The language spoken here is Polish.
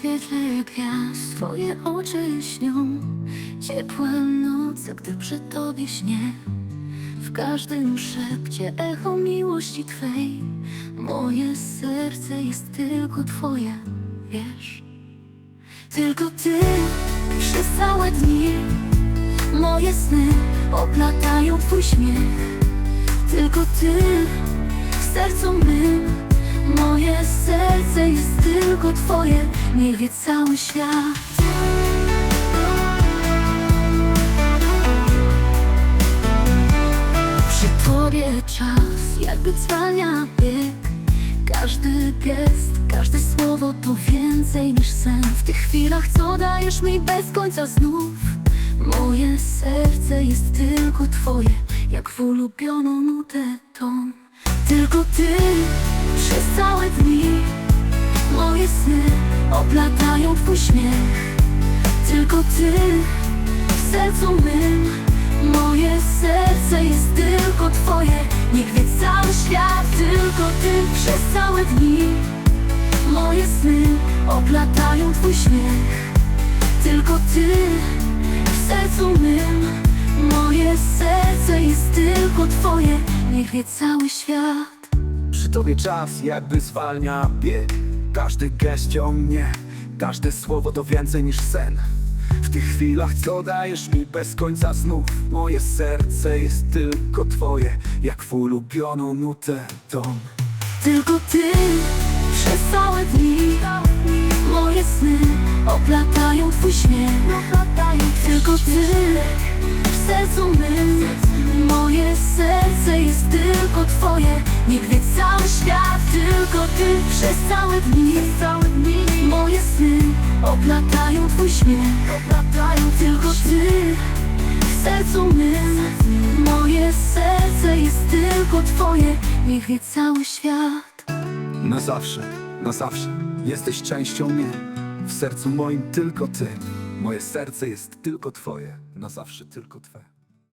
świetle gwiazd. Twoje oczy śnią Ciepłe noce, gdy przy Tobie śnię. W każdym szepcie echo miłości Twej. Moje serce jest tylko Twoje, wiesz? Tylko Ty przez całe dni Moje sny oplatają Twój śmiech. Tylko Ty w sercu mym Moje serce jest tylko Twoje Niech wie cały świat. Przy Tobie czas jakby zwalnia bieg. Każdy gest, każde słowo to więcej niż sen. W tych chwilach co dajesz mi bez końca znów. Moje serce jest tylko Twoje Jak w ulubioną nutę ton. Tylko Ty przez całe dni. Moje sny oplatają Twój śmiech. Tylko Ty w sercu mym. Moje serce jest tylko Twoje. Niech wie cały świat Tylko Ty przez całe dni. Moje sny oplatają Twój śmiech. Tylko Ty w sercu mym. Moje serce jest tylko Twoje. Niech wie cały świat tobie czas jakby zwalnia bieg. Każdy gest ciągnie Każde słowo to więcej niż sen. W tych chwilach co dajesz mi bez końca znów Moje serce jest tylko twoje Jak w ulubioną nutę ton Tylko Ty przez całe dni Moje sny oplatają Twój śmiech. Tylko Ty w sercu mym Moje serce tylko Twoje. Niech wie cały świat Tylko Ty przez całe dni. Moje sny oplatają Twój śmiech. Tylko Ty w sercu mym. Moje serce jest tylko Twoje. Niech wie cały świat. Na zawsze, na zawsze Jesteś częścią mnie. W sercu moim tylko ty. Moje serce jest tylko twoje. Na zawsze tylko twe